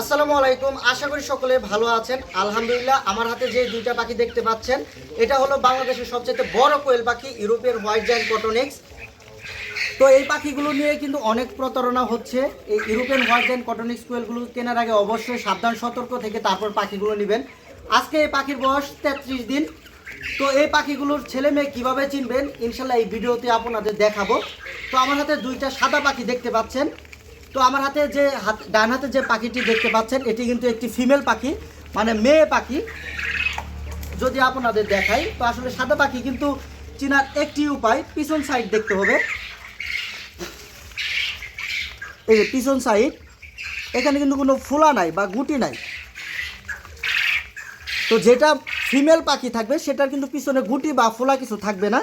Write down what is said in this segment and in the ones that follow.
আসসালামু আলাইকুম, আশা করি সকলে ভালো আছেন। আলহামদুলিল্লাহ, আমার হাতে যে দুইটা পাখি দেখতে পাচ্ছেন, এটা হলো বাংলাদেশের সবচেয়ে বড় কোয়েল পাখি, ইউরোপের হোয়াইট জায়ান্ট কটনিক্স। তো এই পাখিগুলো নিয়ে কিন্তু অনেক প্রতারণা হচ্ছে। এই ইউরোপিয়ান হোয়াইট জায়ান্ট কটনিক্স কোয়েলগুলো কেনার আগে অবশ্যই সাবধান, সতর্ক থেকে তারপর পাখিগুলো নেবেন। আজকে এই পাখির বয়স তেত্রিশ দিন। তো এই পাখিগুলোর ছেলে মেয়ে কীভাবে চিনবেন? ইনশাল্লাহ এই ভিডিওতে আপনাদের দেখাবো। তো আমার হাতে দুইটা সাদা পাখি দেখতে পাচ্ছেন। তো আমার হাতে যে হাত ডান হাতে যে পাখিটি দেখতে পাচ্ছেন, এটি কিন্তু একটি ফিমেল পাখি মানে মেয়ে পাখি। যদি আপনাদের দেখাই, তো আসলে সাদা পাখি কিন্তু চিনার একটি উপায়, পিছন সাইড দেখতে হবে। এই যে পিছন সাইড এখানে কিন্তু কোনো ফোলা নাই বা গুটি নাই। তো যেটা ফিমেল পাখি থাকবে, সেটার কিন্তু পিছনে গুটি বা ফোলা কিছু থাকবে না।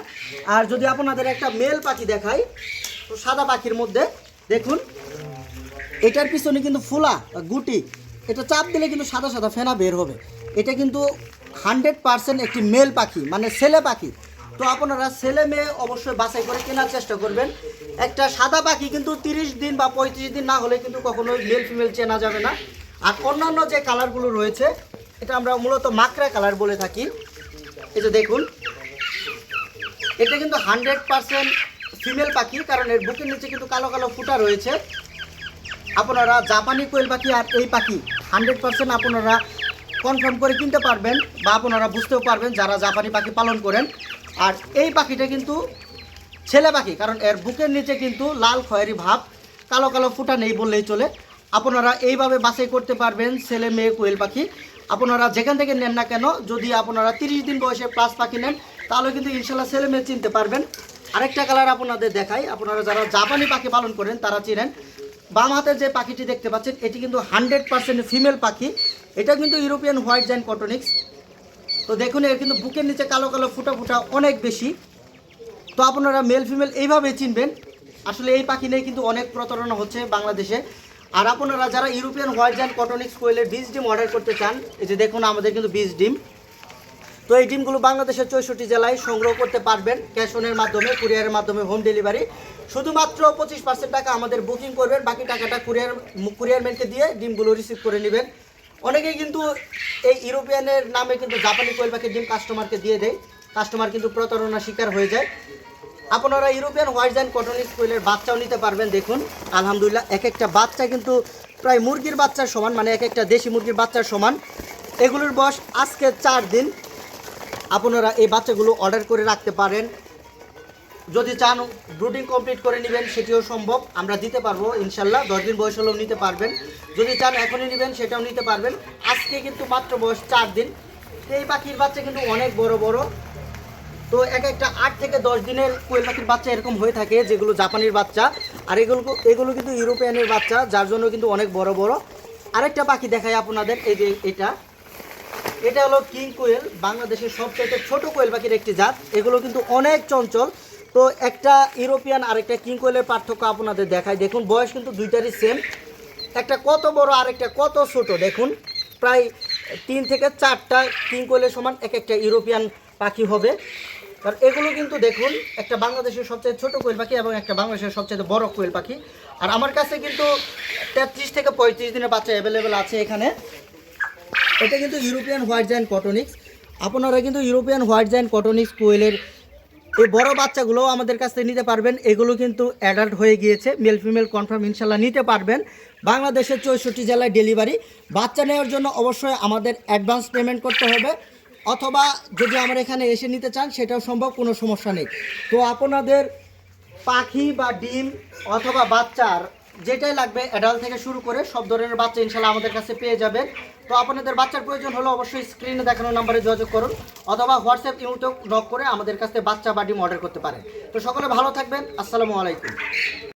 আর যদি আপনাদের একটা মেল পাখি দেখাই, তো সাদা পাখির মধ্যে, দেখুন এটার পিছনে কিন্তু ফোলা, গুটি, এটা চাপ দিলে কিন্তু সাদা সাদা ফেনা বের হবে। এটা কিন্তু হান্ড্রেড পার্সেন্ট একটি মেল পাখি মানে ছেলে পাখি। তো আপনারা ছেলে মেয়ে অবশ্যই বাছাই করে কেনার চেষ্টা করবেন। একটা সাদা পাখি কিন্তু তিরিশ দিন বা পঁয়ত্রিশ দিন না হলে কিন্তু কখনোই মেল ফিমেল চেনা যাবে না। আর অন্যান্য যে কালারগুলো রয়েছে, এটা আমরা মূলত মাকড়া কালার বলে থাকি। এই যে দেখুন, এটা কিন্তু হান্ড্রেড পার্সেন্ট ফিমেল পাখি, কারণ এর বুকের নিচে কিন্তু কালো কালো ফুটা রয়েছে। আপনারা জাপানি কোয়েল পাখি আর এই পাখি হান্ড্রেড পার্সেন্ট আপনারা কনফার্ম করে কিনতে পারবেন বা আপনারা বুঝতেও পারবেন যারা জাপানি পাখি পালন করেন। আর এই পাখিটা কিন্তু ছেলে পাখি, কারণ এর বুকের নিচে কিন্তু লাল খয়েরি ভাব, কালো কালো ফুটা নেই বললেই চলে। আপনারা এইভাবে বাছাই করতে পারবেন ছেলে মেয়ে কোয়েল পাখি। আপনারা যেখান থেকে নেন না কেন, যদি আপনারা তিরিশ দিন বয়সে প্লাস পাখি নেন, তাহলে কিন্তু ইনশাল্লাহ ছেলে মেয়ে চিনতে পারবেন। আরেকটা কালার আপনাদের দেখাই। আপনারা যারা জাপানি পাখি পালন করেন, তারা চিনেন বাম হাতের যে পাখিটি দেখতে পাচ্ছেন, এটি কিন্তু হান্ড্রেড পার্সেন্ট ফিমেল পাখি। এটা কিন্তু ইউরোপিয়ান হোয়াইট জাইন কটনিক্স। তো দেখুন, এর কিন্তু বুকের নিচে কালো কালো ফুটা ফুটা অনেক বেশি। তো আপনারা মেল ফিমেল এইভাবে চিনবেন। আসলে এই পাখি নিয়ে কিন্তু অনেক প্রতারণা হচ্ছে বাংলাদেশে। আর আপনারা যারা ইউরোপিয়ান হোয়াইট জাইন কটনিক্স কোয়েলের বীজ ডিম অর্ডার করতে চান, এই যে দেখুন আমাদের কিন্তু বীজ ডিম। তো এই ডিমগুলো বাংলাদেশের চৌষট্টি জেলায় সংগ্রহ করতে পারবেন ক্যাশ অনের মাধ্যমে, কুরিয়ারের মাধ্যমে, হোম ডেলিভারি। শুধুমাত্র পঁচিশ পার্সেন্ট টাকা আমাদের বুকিং করবেন, বাকি টাকাটা কুরিয়ার কুরিয়ারম্যানকে দিয়ে ডিমগুলো রিসিভ করে নেবেন। অনেকেই কিন্তু এই ইউরোপিয়ানের নামে কিন্তু জাপানি কোয়েল পাখির ডিম কাস্টমারকে দিয়ে দেয়। কাস্টমার কিন্তু প্রতারণার শিকার হয়ে যায়। আপনারা ইউরোপিয়ান হোয়াইট জাইন কটনিক্স কোয়েলের বাচ্চাও নিতে পারবেন, দেখুন। আলহামদুলিল্লাহ, এক একটা বাচ্চা কিন্তু প্রায় মুরগির বাচ্চার সমান মানে এক একটা দেশি মুরগির বাচ্চার সমান। এগুলোর বয়স আজকে চার দিন। আপনারা এই বাচ্চাগুলো অর্ডার করে রাখতে পারেন। যদি চান ব্রুডিং কমপ্লিট করে নেবেন, সেটিও সম্ভব। আমরা দিতে পারব, ইনশাল্লাহ। দশ দিন বয়স হলেও নিতে পারবেন। যদি চান এখনই নেবেন, সেটাও নিতে পারবেন। আজকে কিন্তু মাত্র বয়স চার দিন। এই পাখির বাচ্চা কিন্তু অনেক বড় বড়। তো এক একটা আট থেকে দশ দিনের কোয়েল পাখির বাচ্চা এরকম হয়ে থাকে, যেগুলো জাপানির বাচ্চা। আর এগুলো এগুলো কিন্তু ইউরোপিয়ানের বাচ্চা, যার জন্য কিন্তু অনেক বড় বড়। আরেকটা পাখি দেখায় আপনাদের, এই যে এটা। এটা হলো কিং কোয়েল, বাংলাদেশের সবচেয়ে ছোট কোয়েল পাখির একটি জাত। এগুলো কিন্তু অনেক চঞ্চল। তো একটা ইউরোপিয়ান আর একটা কিং কোয়েলের পার্থক্য আপনাদের দেখায় দেখুন, বয়স কিন্তু দুইটারই সেম একটা কত বড় আর একটা কত ছোট, দেখুন। প্রায় তিন থেকে চারটা কিং কোয়েলের সমান এক একটা ইউরোপিয়ান পাখি হবে। কারণ এগুলো কিন্তু দেখুন, একটা বাংলাদেশের সবচেয়ে ছোট কোয়েল পাখি এবং একটা বাংলাদেশের সবচেয়ে বড় কোয়েল পাখি। আর আমার কাছে কিন্তু তেত্রিশ থেকে পঁয়ত্রিশ দিনের বাচ্চা অ্যাভেলেবেল আছে এখানে। এটা কিন্তু ইউরোপিয়ান হোয়াইট জায়ান্ট কটনিক্স আপনারা কিন্তু ইউরোপিয়ান হোয়াইট জায়ান্ট কটনিক্স কোয়েলের এই বড় বাচ্চাগুলোও আমাদের কাছ থেকে নিতে পারবেন। এগুলো কিন্তু অ্যাডাল্ট হয়ে গিয়েছে মেল ফিমেল কনফার্ম ইনশাল্লাহ নিতে পারবেন। বাংলাদেশের চৌষট্টি জেলায় ডেলিভারি বাচ্চা নেওয়ার জন্য অবশ্যই আমাদের অ্যাডভান্স পেমেন্ট করতে হবে। অথবা যদি আমার এখানে এসে নিতে চান, সেটাও সম্ভব, কোনো সমস্যা নেই। তো আপনাদের পাখি বা ডিম অথবা বাচ্চার যেটাই লাগবে অ্যাডাল্ট থেকে শুরু করে সব ধরনের বাচ্চা ইনশাল্লাহ আমাদের কাছে পেয়ে যাবেন। তো আপনাদের বাচ্চার প্রয়োজন হলে অবশ্যই স্ক্রিনে দেখানো নাম্বারে যোগাযোগ করুন অথবা হোয়াটসঅ্যাপ ইউটিউব নক করে আমাদের কাছে বাচ্চা বা ডিম অর্ডার করতে পারেন। তো সকলে ভালো থাকবেন, আসসালামু আলাইকুম।